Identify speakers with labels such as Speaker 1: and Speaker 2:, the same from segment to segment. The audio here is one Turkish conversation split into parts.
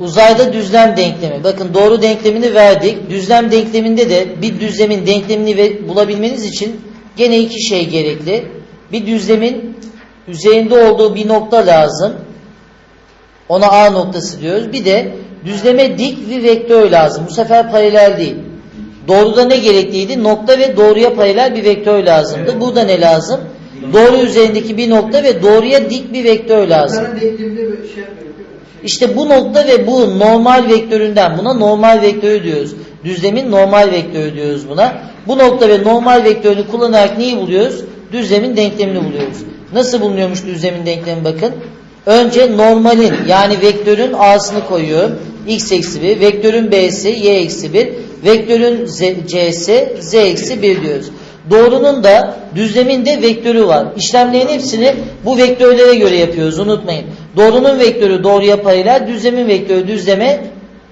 Speaker 1: Uzayda düzlem denklemi. Bakın doğru denklemini verdik. Düzlem denkleminde de bir düzlemin denklemini bulabilmeniz için gene iki şey gerekli. Bir düzlemin üzerinde olduğu bir nokta lazım. Ona A noktası diyoruz. Bir de düzleme dik bir vektör lazım. Bu sefer paralel değil. Doğruda ne gerekliydi? Nokta ve doğruya paralel bir vektör lazımdı. Burada ne lazım? Doğru üzerindeki bir nokta ve doğruya dik bir vektör lazım.
Speaker 2: Şey?
Speaker 1: İşte bu nokta ve bu normal vektöründen buna normal vektörü diyoruz. Düzlemin normal vektörü diyoruz buna. Bu nokta ve normal vektörünü kullanarak neyi buluyoruz? Düzlemin denklemini buluyoruz. Nasıl bulunuyormuş düzlemin denklemi bakın. Önce normalin yani vektörün a'sını koyuyorum. x eksi 1, vektörün b'si y eksi 1, vektörün z- c'si z eksi 1 diyoruz. Doğrunun da düzlemin de vektörü var. İşlemlerin hepsini bu vektörlere göre yapıyoruz unutmayın. Doğrunun vektörü doğruya paralel, düzlemin vektörü düzleme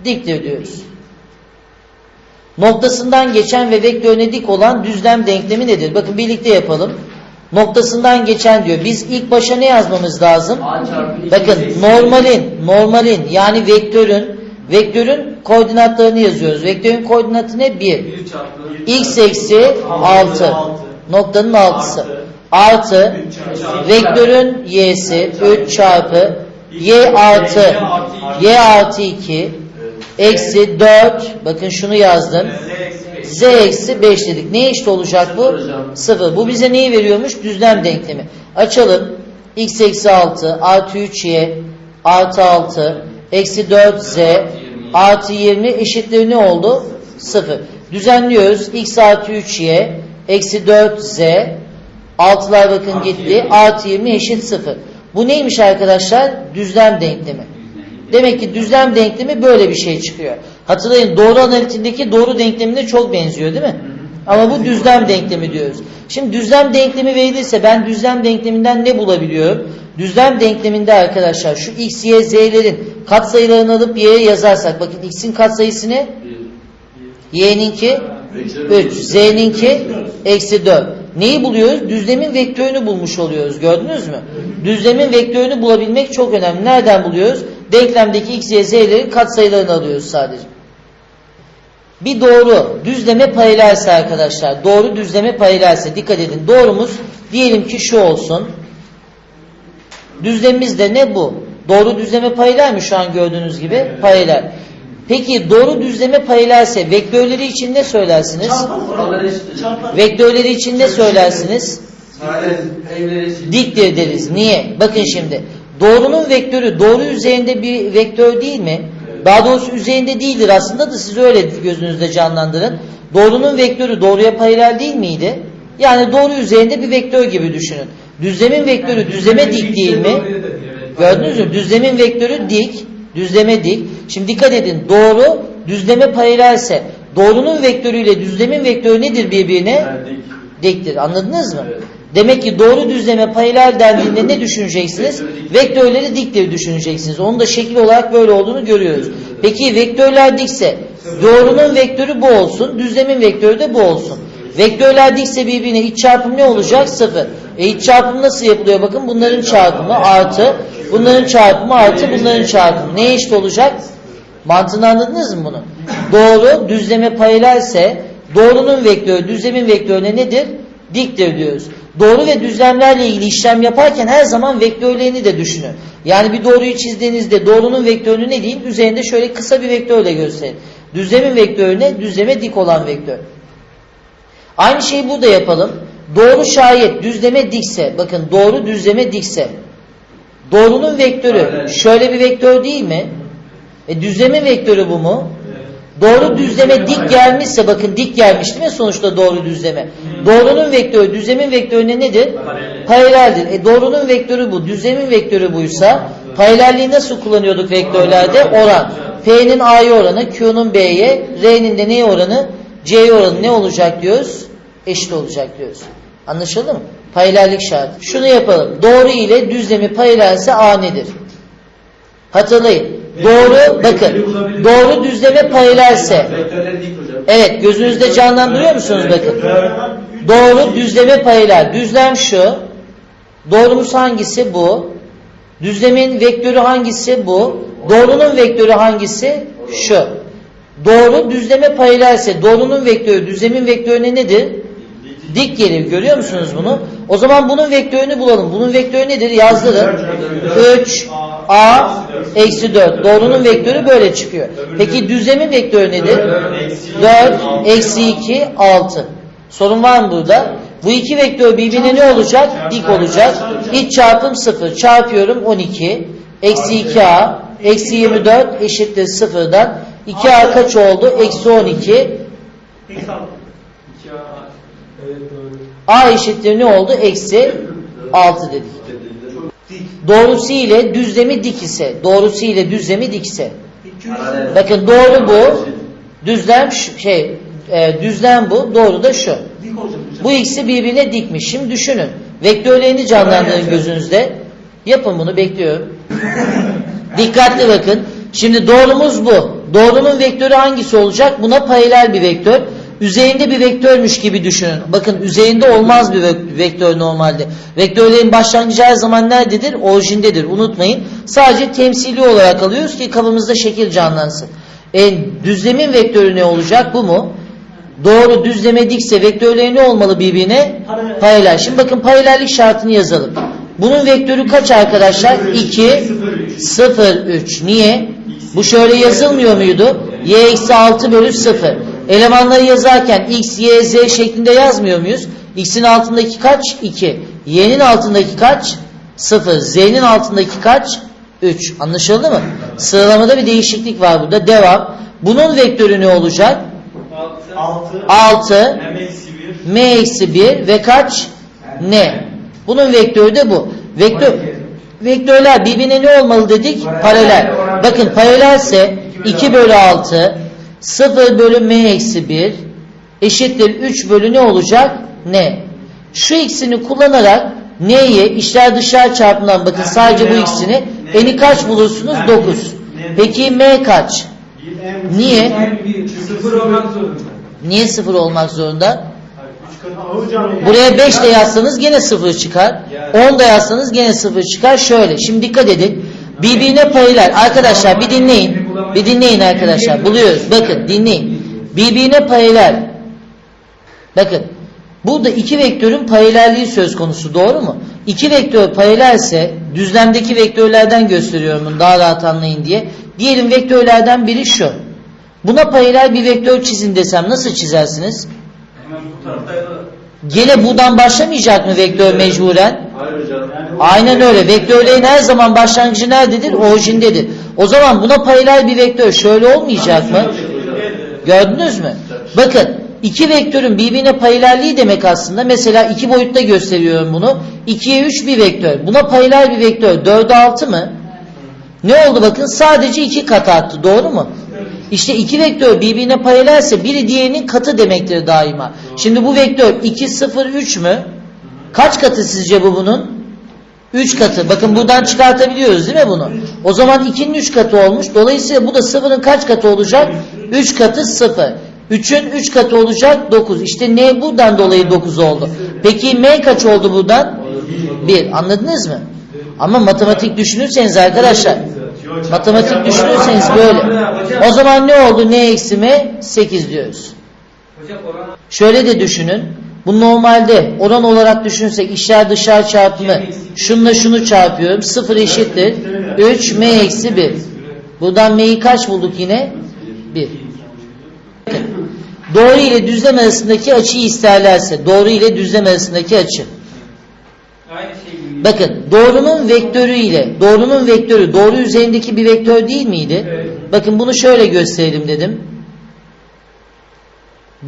Speaker 1: diktir diyoruz. Noktasından geçen ve vektörüne dik olan düzlem denklemi nedir? Bakın birlikte yapalım. Noktasından geçen diyor. Biz ilk başa ne yazmamız lazım? Bakın normalin, normalin yani vektörün, vektörün koordinatlarını yazıyoruz. Vektörün koordinatı ne? 1.
Speaker 3: 1 çarpı
Speaker 1: X eksi 6. Noktanın altısı. Artı vektörün y'si 3 çarpı y artı y artı 2 eksi 4 bakın şunu yazdım z eksi 5 dedik. Ne eşit olacak bu? Sıfır. Bu bize neyi veriyormuş? Düzlem denklemi. Açalım. x eksi 6 artı 3y artı 6 eksi 4z artı 20 eşittir ne oldu? 0. Düzenliyoruz. x artı 3y eksi 4z altılar bakın gitti. Artı 20 eşit 0. Bu neymiş arkadaşlar? Düzlem denklemi. Demek ki düzlem denklemi böyle bir şey çıkıyor. Hatırlayın doğru analitindeki doğru denklemine çok benziyor değil mi? Ama bu düzlem denklemi diyoruz. Şimdi düzlem denklemi verilirse ben düzlem denkleminden ne bulabiliyorum? Düzlem denkleminde arkadaşlar şu x, y, z'lerin katsayılarını alıp y'ye yazarsak bakın x'in katsayısı ne? y'ninki 3, z'ninki eksi 4. Neyi buluyoruz? Düzlemin vektörünü bulmuş oluyoruz. Gördünüz mü? Düzlemin vektörünü bulabilmek çok önemli. Nereden buluyoruz? Denklemdeki x, y, z'lerin katsayılarını alıyoruz sadece. Bir doğru düzleme paralelse arkadaşlar. Doğru düzleme paralelse dikkat edin. Doğrumuz diyelim ki şu olsun. Düzlemimiz de ne bu? Doğru düzleme paralel mi şu an gördüğünüz gibi? Paralel. Peki doğru düzleme paralelse vektörleri için ne söylersiniz?
Speaker 3: Eşittir.
Speaker 1: Vektörleri için ne söylersiniz? Diktir deriz. Niye? Bakın şimdi. Doğrunun vektörü doğru üzerinde bir vektör değil mi? Daha doğrusu üzerinde değildir aslında da siz öyle gözünüzde canlandırın. Doğrunun vektörü doğruya paralel değil miydi? Yani doğru üzerinde bir vektör gibi düşünün. Düzlemin vektörü düzleme dik değil mi? Gördünüz mü? Düzlemin vektörü dik, düzleme dik. Şimdi dikkat edin. Doğru düzleme paralelse doğrunun vektörüyle düzlemin vektörü nedir birbirine? Diktir. Anladınız mı? Demek ki doğru düzleme paralel dendiğinde ne düşüneceksiniz? Vektörleri diktir düşüneceksiniz. Onun da şekil olarak böyle olduğunu görüyoruz. Peki vektörler dikse doğrunun vektörü bu olsun, düzlemin vektörü de bu olsun. Vektörler dikse birbirine iç çarpım ne olacak? Sıfır. E iç çarpım nasıl yapılıyor? Bakın bunların çarpımı artı, bunların çarpımı artı, bunların çarpımı. Neye eşit olacak? Mantığını anladınız mı bunu? Doğru düzleme paralelse doğrunun vektörü düzlemin vektörüne nedir? Diktir diyoruz. Doğru ve düzlemlerle ilgili işlem yaparken her zaman vektörlerini de düşünün. Yani bir doğruyu çizdiğinizde doğrunun vektörünü ne diyeyim? Üzerinde şöyle kısa bir vektörle gösterin. Düzlemin vektörüne düzleme dik olan vektör. Aynı şeyi burada yapalım. Doğru şayet düzleme dikse, bakın doğru düzleme dikse, doğrunun vektörü şöyle bir vektör değil mi? E düzleme vektörü bu mu? Doğru düzleme dik gelmişse bakın dik gelmiş değil mi sonuçta doğru düzleme? Doğrunun vektörü düzlemin vektörüne nedir? Paraleldir. E doğrunun vektörü bu. Düzlemin vektörü buysa paralelliği nasıl kullanıyorduk vektörlerde? Oran. P'nin A'ya oranı, Q'nun B'ye, R'nin de neye oranı? C'ye oranı ne olacak diyoruz? Eşit olacak diyoruz. Anlaşıldı mı? Paralellik şartı. Şunu yapalım. Doğru ile düzlemi paralelse A nedir? Hatırlayın. Doğru, bakın. Doğru düzleme paralelse. Evet, gözünüzde canlandırıyor musunuz bakın? Doğru düzleme paralel. Düzlem şu. Doğrumuz hangisi? Bu. Düzlemin vektörü hangisi? Bu. Doğrunun vektörü hangisi? Şu. Doğru düzleme paralelse doğrunun vektörü düzlemin vektörüne nedir? Dik gelir. Görüyor musunuz bunu? O zaman bunun vektörünü bulalım. Bunun vektörü nedir? Yazdırın. 3 a eksi 4. Doğrunun vektörü böyle çıkıyor. Peki düzlemin vektörü nedir? 4 eksi 2 6. Sorun var mı burada? Bu iki vektör birbirine ne olacak? Dik olacak. İç çarpım 0. Çarpıyorum 12. Eksi 2a. Eksi 24 eşittir 0'dan. 2a kaç oldu? Eksi 12. A eşittir ne oldu? Eksi 6 dedik. Doğrusu ile düzlemi dik ise, doğrusu ile düzlemi dik ise. Bakın doğru bu, düzlem şey, e, düzlem bu, doğru da şu. Bu ikisi birbirine dikmiş. Şimdi düşünün. Vektörlerini canlandırın gözünüzde. Yapın bunu bekliyorum. Dikkatli bakın. Şimdi doğrumuz bu. Doğrunun vektörü hangisi olacak? Buna paralel bir vektör. Üzerinde bir vektörmüş gibi düşünün. Bakın üzerinde olmaz bir vek- vektör normalde. Vektörlerin başlangıcı her zaman nerededir? Orijindedir. Unutmayın. Sadece temsili olarak alıyoruz ki kafamızda şekil canlansın. E, düzlemin vektörü ne olacak? Bu mu? Doğru düzleme dikse vektörleri ne olmalı birbirine?
Speaker 2: Paralel.
Speaker 1: Paralel. Şimdi bakın paralellik şartını yazalım. Bunun vektörü kaç arkadaşlar? 2, 0, 3. Niye? Bu şöyle yazılmıyor muydu? y eksi 6 bölü 0. Elemanları yazarken x, y, z şeklinde yazmıyor muyuz? x'in altındaki kaç? 2. y'nin altındaki kaç? 0. z'nin altındaki kaç? 3. Anlaşıldı mı? Sıralamada bir değişiklik var burada. Devam. Bunun vektörü ne olacak?
Speaker 2: 6
Speaker 1: 6
Speaker 2: M eksi 1
Speaker 1: m eksi 1 ve kaç? n. Bunun vektörü de bu. Vektör vektörler birbirine ne olmalı dedik? Paralel. Bakın paralelse 2 bölü 6 0 bölü m eksi 1 eşittir 3 bölü ne olacak? n. Şu ikisini kullanarak n'ye içler dışlar çarpımından bakın sadece bu ikisini eni kaç bulursunuz? 9. Peki m kaç? Niye?
Speaker 2: Sıfır olmak zorunda.
Speaker 1: Niye 0 olmak zorunda? Buraya 5 de yazsanız gene 0 çıkar. 10 da yazsanız gene 0 çıkar. Şöyle şimdi dikkat edin. Birbirine paralel. Arkadaşlar bir dinleyin. Bir dinleyin arkadaşlar. Buluyoruz. Bakın dinleyin. Birbirine paralel. Bakın. Burada iki vektörün paralelliği söz konusu. Doğru mu? İki vektör paralelse düzlemdeki vektörlerden gösteriyorum bunu daha rahat anlayın diye. Diyelim vektörlerden biri şu. Buna paralel bir vektör çizin desem nasıl çizersiniz? Gene buradan başlamayacak mı vektör mecburen?
Speaker 3: Hayır hocam.
Speaker 1: Aynen öyle. Vektörlerin her zaman başlangıcı nerededir? Orijindedir. O zaman buna paralel bir vektör şöyle olmayacak mı? Gördünüz mü? Bakın iki vektörün birbirine paralelliği demek aslında. Mesela iki boyutta gösteriyorum bunu. 2'ye 3 bir vektör. Buna paralel bir vektör. 4'e 6 mı? Ne oldu bakın? Sadece iki kat arttı. Doğru mu? İşte iki vektör birbirine paralelse biri diğerinin katı demektir daima. Şimdi bu vektör 2, 0, 3 mü? Kaç katı sizce bu bunun? 3 katı. Bakın buradan çıkartabiliyoruz değil mi bunu? O zaman 2'nin 3 katı olmuş. Dolayısıyla bu da 0'ın kaç katı olacak? 3 katı 0. 3'ün 3 katı olacak 9. İşte ne buradan dolayı 9 oldu. Peki m kaç oldu buradan? 1. Anladınız mı? Ama matematik düşünürseniz arkadaşlar matematik düşünürseniz böyle. O zaman ne oldu? Ne eksi m? 8 diyoruz. Şöyle de düşünün. Bu normalde oran olarak düşünsek içler dışlar çarpımı şunla şunu çarpıyorum. 0 eşittir. 3 m eksi 1. Buradan m'yi kaç bulduk yine? 1. Doğru ile düzlem arasındaki açıyı isterlerse doğru ile düzlem arasındaki açı. Bakın doğrunun vektörü ile doğrunun vektörü doğru üzerindeki bir vektör değil miydi? Bakın bunu şöyle gösterelim dedim.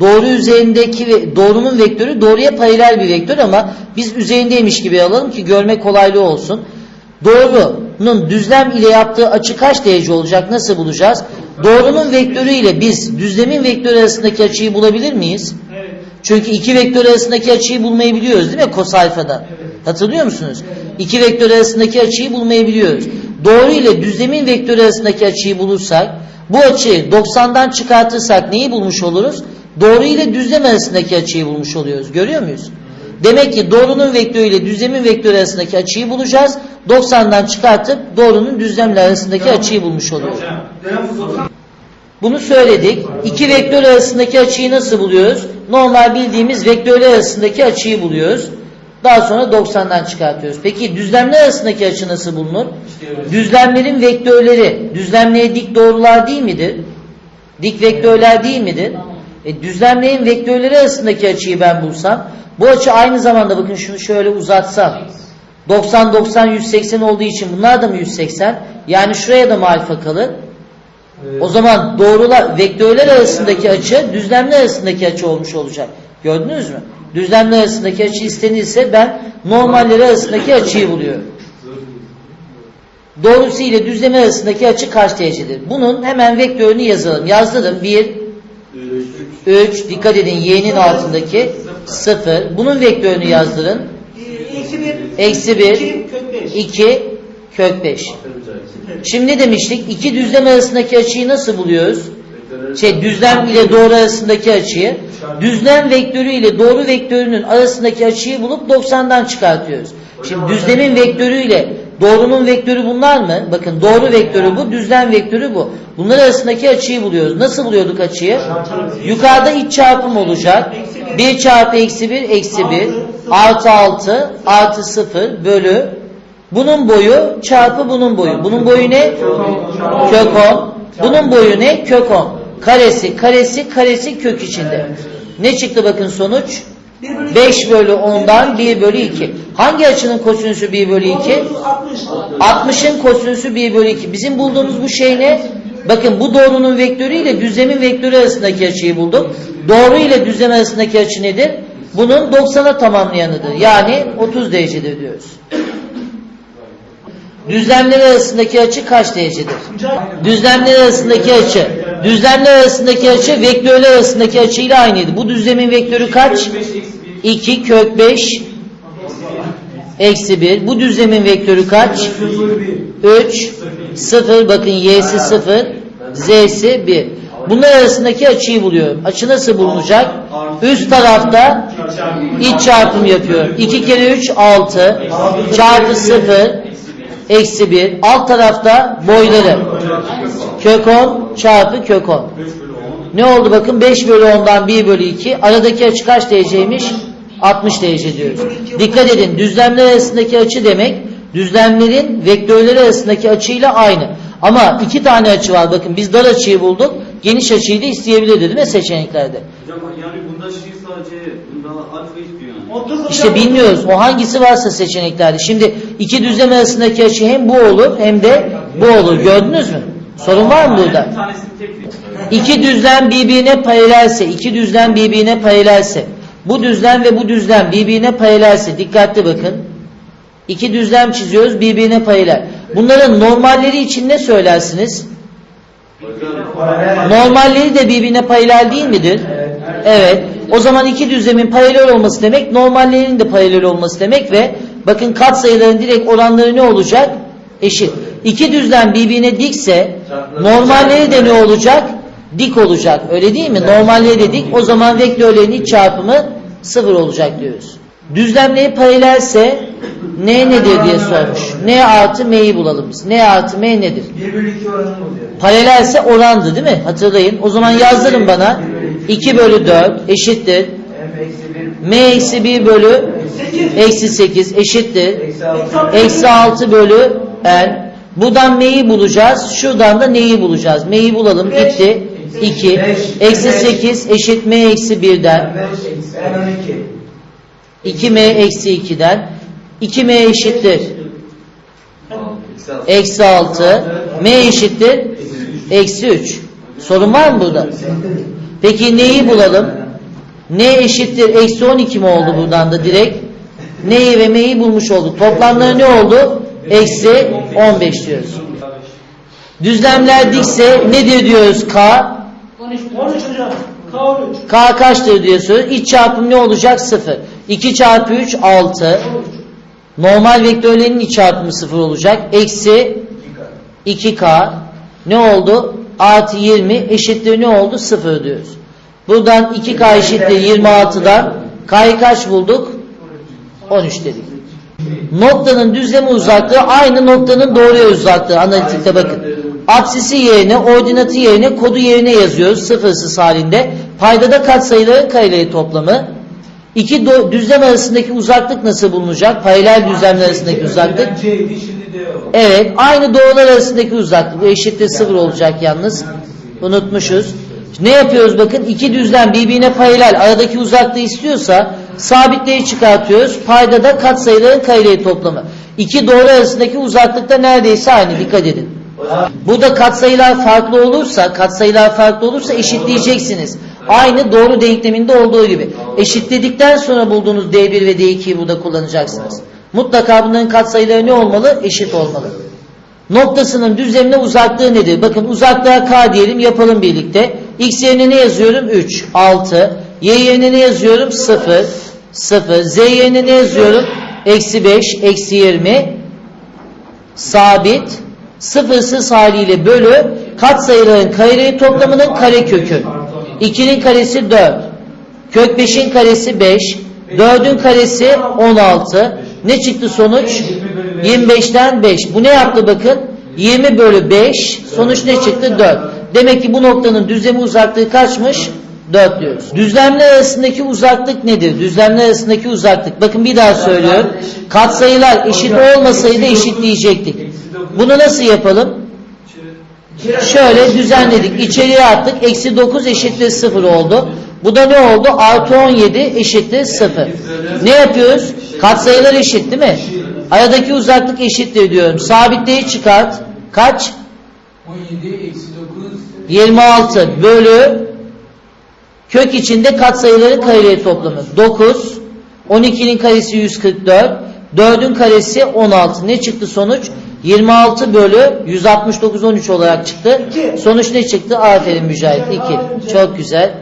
Speaker 1: Doğru üzerindeki doğrunun vektörü doğruya paralel bir vektör ama biz üzerindeymiş gibi alalım ki görme kolaylığı olsun. Doğrunun düzlem ile yaptığı açı kaç derece olacak? Nasıl bulacağız? Doğrunun vektörü ile biz düzlemin vektörü arasındaki açıyı bulabilir miyiz?
Speaker 2: Evet.
Speaker 1: Çünkü iki vektör arasındaki açıyı bulmayı biliyoruz değil mi kosayfada? Hatırlıyor musunuz? İki vektör arasındaki açıyı bulmayı biliyoruz. Doğru ile düzlemin vektörü arasındaki açıyı bulursak, bu açıyı 90'dan çıkartırsak neyi bulmuş oluruz? Doğru ile düzlem arasındaki açıyı bulmuş oluyoruz. Görüyor muyuz? Demek ki doğrunun vektörü ile düzlemin vektörü arasındaki açıyı bulacağız. 90'dan çıkartıp doğrunun düzlemle arasındaki açıyı bulmuş oluyoruz. Bunu söyledik. İki vektör arasındaki açıyı nasıl buluyoruz? Normal bildiğimiz vektörler arasındaki açıyı buluyoruz. Daha sonra 90'dan çıkartıyoruz. Peki düzlemler arasındaki açı nasıl bulunur? Düzlemlerin vektörleri, düzlemliğe dik doğrular değil midir? Dik vektörler değil midir? E, düzlemlerin vektörleri arasındaki açıyı ben bulsam, bu açı aynı zamanda bakın şunu şöyle uzatsam, 90 90 180 olduğu için bunlar da mı 180? Yani şuraya da mı alfa kalır? O zaman doğrular, vektörler arasındaki açı düzlemler arasındaki açı olmuş olacak. Gördünüz mü? Düzlemler arasındaki açı istenirse ben normalleri arasındaki açıyı buluyorum. Doğrusu ile düzlemi arasındaki açı kaç derecedir? Bunun hemen vektörünü yazalım. Yazdırın. 1, 3, dikkat edin y'nin altındaki 0. Bunun vektörünü yazdırın.
Speaker 4: Eksi bir.
Speaker 1: Eksi 1,
Speaker 4: İki, kök beş.
Speaker 1: 2, kök 5. Şimdi ne demiştik? İki düzlem arasındaki açıyı nasıl buluyoruz? Şey düzlem ile doğru arasındaki açıyı düzlem vektörü ile doğru vektörünün arasındaki açıyı bulup 90'dan çıkartıyoruz. Şimdi düzlemin vektörü ile doğrunun vektörü bunlar mı? Bakın doğru vektörü bu, düzlem vektörü bu. Bunlar arasındaki açıyı buluyoruz. Nasıl buluyorduk açıyı? Yukarıda iç çarpım olacak. 1 çarpı eksi 1 eksi 1 artı 6 artı 0 bölü bunun boyu çarpı bunun boyu. Bunun boyu ne? Kök 10. Bunun boyu ne? Kök 10. Karesi, karesi, karesi kök içinde. Ne çıktı bakın sonuç? 5 bölü 10'dan 1 bölü 2. Hangi açının kosinüsü 1 bölü 2?
Speaker 4: 60.
Speaker 1: 60'ın kosinüsü 1 bölü 2. Bizim bulduğumuz bu şey ne? Bakın bu doğrunun vektörü ile düzlemin vektörü arasındaki açıyı bulduk. Doğru ile düzlem arasındaki açı nedir? Bunun 90'a tamamlayanıdır. Yani 30 derecedir diyoruz. Düzlemler arasındaki açı kaç derecedir? Düzlemler arasındaki açı. Düzlemler arasındaki açı vektörler arasındaki açı ile aynıydı. Bu düzlemin vektörü kaç? 2 kök 5 eksi 1. Bu düzlemin vektörü kaç? 3 0 bakın y'si 0 z'si 1. Bunlar arasındaki açıyı buluyorum. Açı nasıl bulunacak? Üst tarafta iç çarpım yapıyorum. 2 kere 3 6 çarpı 0 eksi 1. Alt tarafta boyları. Kök 10 çarpı kök 10. Ne oldu bakın 5 bölü 10'dan 1 bölü 2. Aradaki açı kaç dereceymiş? 60 derece diyoruz. Dikkat edin düzlemler arasındaki açı demek düzlemlerin vektörleri arasındaki açıyla aynı. Ama iki tane açı var bakın biz dar açıyı bulduk. Geniş açıyı da isteyebilirdi değil mi seçeneklerde?
Speaker 5: Hocam yani bunda şey sadece bunda alfa istiyor yani.
Speaker 4: 30 hocam.
Speaker 1: İşte bilmiyoruz. O hangisi varsa seçeneklerde. Şimdi iki düzlem arasındaki açı hem bu olur hem de bu olur. Gördünüz mü? Sorun var mı burada? İki düzlem birbirine paralelse, iki düzlem birbirine paralelse, bu düzlem ve bu düzlem birbirine paralelse, dikkatli bakın. İki düzlem çiziyoruz birbirine paralel. Bunların normalleri için ne söylersiniz? Normalleri de birbirine paralel değil midir? Evet. O zaman iki düzlemin paralel olması demek, normallerinin de paralel olması demek ve bakın katsayıların direkt oranları ne olacak? Eşit. İki düzlem birbirine dikse, normalleri de ne olacak? Dik olacak. Öyle değil mi? Normalleri de dik. O zaman vektörlerin iç çarpımı sıfır olacak diyoruz. Düzlemleri paralelse n nedir diye sormuş. n artı m'yi bulalım biz. n artı m nedir?
Speaker 3: 1 bölü 2 oranı oluyor.
Speaker 1: Paralelse orandı değil mi? Hatırlayın. O zaman yazdırın bana. 2 bölü 4 eşittir.
Speaker 3: M eksi 1
Speaker 1: M eksi 1 bölü
Speaker 4: 8.
Speaker 1: eksi 8 eşittir.
Speaker 3: eksi 6.
Speaker 1: Eksi 6 bölü n. Buradan m'yi bulacağız. Şuradan da neyi bulacağız? M'yi bulalım. Gitti. 2.
Speaker 3: Beş.
Speaker 1: Eksi
Speaker 3: Beş.
Speaker 1: 8 eşit m eksi 1'den.
Speaker 3: 5 M 12.
Speaker 1: 2m eksi 2'den. 2m eşittir.
Speaker 3: Eksi 6.
Speaker 1: Eksi 6. M eşittir. Eksi 3. Sorun var mı burada? Peki neyi bulalım? N eşittir eksi 12 mi oldu buradan da direkt? N'yi ve M'yi bulmuş olduk. Toplamları ne oldu? Eksi 15 diyoruz. Düzlemler dikse nedir diyoruz K?
Speaker 4: 13 hocam. K13.
Speaker 1: K kaçtır soruyor. İç çarpım ne olacak? 0. 2 çarpı 3 6. Normal vektörlerin iç çarpımı 0 olacak. Eksi 2K. Ne oldu? Artı 20 eşittir ne oldu? 0 diyoruz. Buradan 2K eşittir 26'dan K'yı kaç bulduk? 13 dedik. Noktanın düzleme uzaklığı aynı noktanın doğruya uzaklığı analitikte bakın. Apsisi yerine, ordinatı yerine, kodu yerine yazıyoruz sıfırsız halinde. Paydada katsayıların kareleri toplamı. İki do- düzlem arasındaki uzaklık nasıl bulunacak? Paralel düzlemler arasındaki uzaklık.
Speaker 3: C'ydi şimdi D oldu.
Speaker 1: Evet, aynı doğrular arasındaki uzaklık. Bu eşittir sıfır olacak yalnız. Unutmuşuz. Ne yapıyoruz bakın? iki düzlem birbirine paralel aradaki uzaklığı istiyorsa sabitleri çıkartıyoruz. Payda da katsayıların kareleri toplamı. İki doğru arasındaki uzaklıkta neredeyse aynı. Dikkat edin. Burada katsayılar farklı olursa, katsayılar farklı olursa eşitleyeceksiniz. Aynı doğru denkleminde olduğu gibi. Eşitledikten sonra bulduğunuz D1 ve D2'yi burada kullanacaksınız. Mutlaka bunların katsayıları ne olmalı? Eşit olmalı. Noktasının düzlemine uzaklığı nedir? Bakın uzaklığa K diyelim yapalım birlikte. X yerine ne yazıyorum? 3, 6. Y yerine ne yazıyorum? 0, 0. Z yerine ne yazıyorum? Eksi 5, eksi 20. Sabit. Sıfırsız haliyle bölü katsayıların kareleri toplamının kare kökü. 2'nin karesi 4. Kök 5'in karesi 5. 4'ün karesi 16. Ne çıktı sonuç? 25'ten 5. Bu ne yaptı bakın? 20 bölü 5. Sonuç ne çıktı? 4. Demek ki bu noktanın düzlemi uzaklığı kaçmış? 4 diyoruz. Düzlemler arasındaki uzaklık nedir? Düzlemler arasındaki uzaklık. Bakın bir daha söylüyorum. Katsayılar eşit olmasaydı eşitleyecektik. Bunu nasıl yapalım? Şöyle düzenledik. İçeriye attık. Eksi 9 eşittir 0 oldu. Bu da ne oldu? Artı 17 eşittir 0. Ne yapıyoruz? Katsayılar eşit değil mi? Aradaki uzaklık eşittir diyorum. Sabitleri çıkart. Kaç?
Speaker 3: 17 eksi 9
Speaker 1: 26 bölü kök içinde katsayıların kareleri toplamı. 9 12'nin karesi 144 4'ün karesi 16. Ne çıktı sonuç? 26 bölü 169 13 olarak çıktı.
Speaker 4: İki.
Speaker 1: Sonuç ne çıktı? Aferin Mücahit. 2. Çok güzel.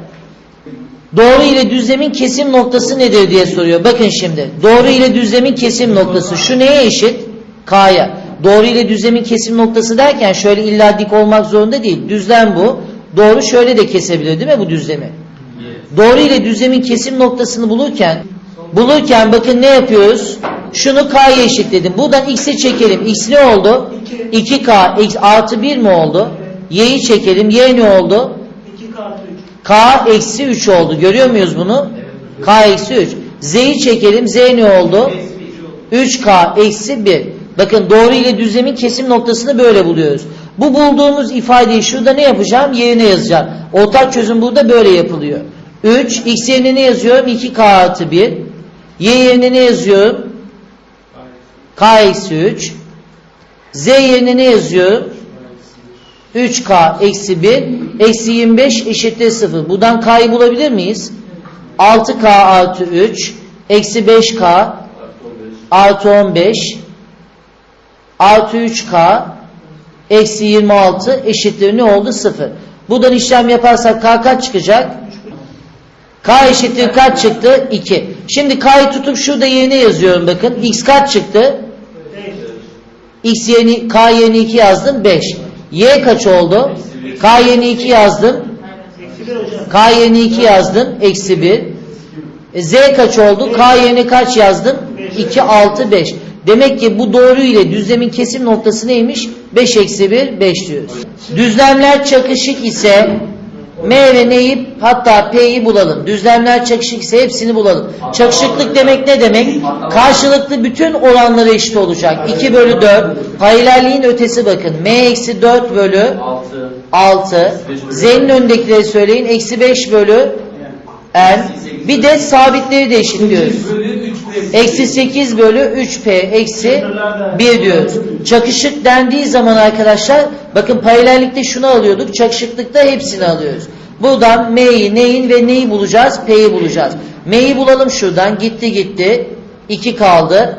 Speaker 1: Doğru ile düzlemin kesim noktası nedir diye soruyor. Bakın şimdi. Doğru ile düzlemin kesim noktası. Şu neye eşit? K'ya. Doğru ile düzlemin kesim noktası derken şöyle illa dik olmak zorunda değil. Düzlem bu. Doğru şöyle de kesebilir değil mi bu düzlemi? Doğru ile düzlemin kesim noktasını bulurken bulurken bakın ne yapıyoruz? Şunu K'ya eşitledim. Buradan X'e çekelim. X ne oldu? 2K X artı 1 mi oldu? Y'yi çekelim. Y ne oldu?
Speaker 4: 2 artı 3.
Speaker 1: K eksi 3 oldu. Görüyor muyuz bunu? K eksi 3. Z'yi çekelim. Z ne oldu? 3K eksi 1. Bakın doğru ile düzlemin kesim noktasını böyle buluyoruz. Bu bulduğumuz ifadeyi şurada ne yapacağım? Yerine yazacağım. Ortak çözüm burada böyle yapılıyor. 3, x yerine ne yazıyorum? 2K artı 1. Y yerine ne yazıyorum? K eksi 3. Z yerine ne yazıyorum? 3K eksi 1 eksi 25 eşittir 0. Buradan K'yı bulabilir miyiz? 6K artı 3 eksi 5K artı 15 artı 3K eksi 26 eşittir ne oldu? 0. Buradan işlem yaparsak K kaç çıkacak? K eşittir kaç çıktı? 2. Şimdi K'yı tutup şurada yerine yazıyorum bakın. X kaç çıktı?
Speaker 4: 5.
Speaker 1: X yerine, K yerine 2 yazdım 5. Y kaç oldu? K yerine 2 yazdım.
Speaker 4: Eksi 1 hocam.
Speaker 1: K yerine 2 yazdım. Eksi 1. E, Z kaç oldu? K yerine kaç yazdım? 2, 6, 5. Demek ki bu doğru ile düzlemin kesim noktası neymiş? 5 eksi 1, 5 diyoruz. Düzlemler çakışık ise M ve N'yi hatta P'yi bulalım. Düzlemler çakışık ise hepsini bulalım. Çakışıklık demek ne demek? Karşılıklı bütün oranları eşit olacak. 2 bölü 4. Paralelliğin ötesi bakın. M eksi 4 bölü
Speaker 5: 6
Speaker 1: 6. Z'nin önündekileri söyleyin. Eksi 5 bölü N. Bir de sabitleri de eşitliyoruz.
Speaker 3: bölü 3
Speaker 1: Eksi 8 bölü 3P eksi 1 diyoruz. Çakışık dendiği zaman arkadaşlar bakın paralellikte şunu alıyorduk. Çakışıklıkta hepsini alıyoruz. Buradan M'yi, neyin ve neyi bulacağız? P'yi bulacağız. M'yi bulalım şuradan. Gitti gitti. 2 kaldı.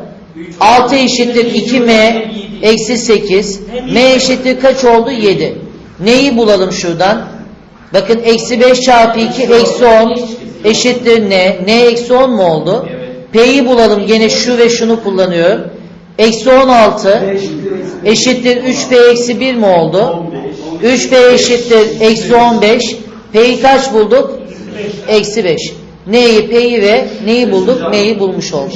Speaker 1: 6 eşittir 2M eksi 8. M eşittir kaç oldu? 7. Neyi bulalım şuradan? Bakın eksi 5 çarpı 2 eksi 10 eşittir ne? Ne eksi 10 mu oldu? P'yi bulalım. Gene şu ve şunu kullanıyorum. Eksi 16 eşittir 3P eksi 1 mi oldu? 3P eşittir eksi 15. P'yi kaç bulduk? Eksi 5. N'yi, P'yi ve neyi bulduk? M'yi bulmuş olduk.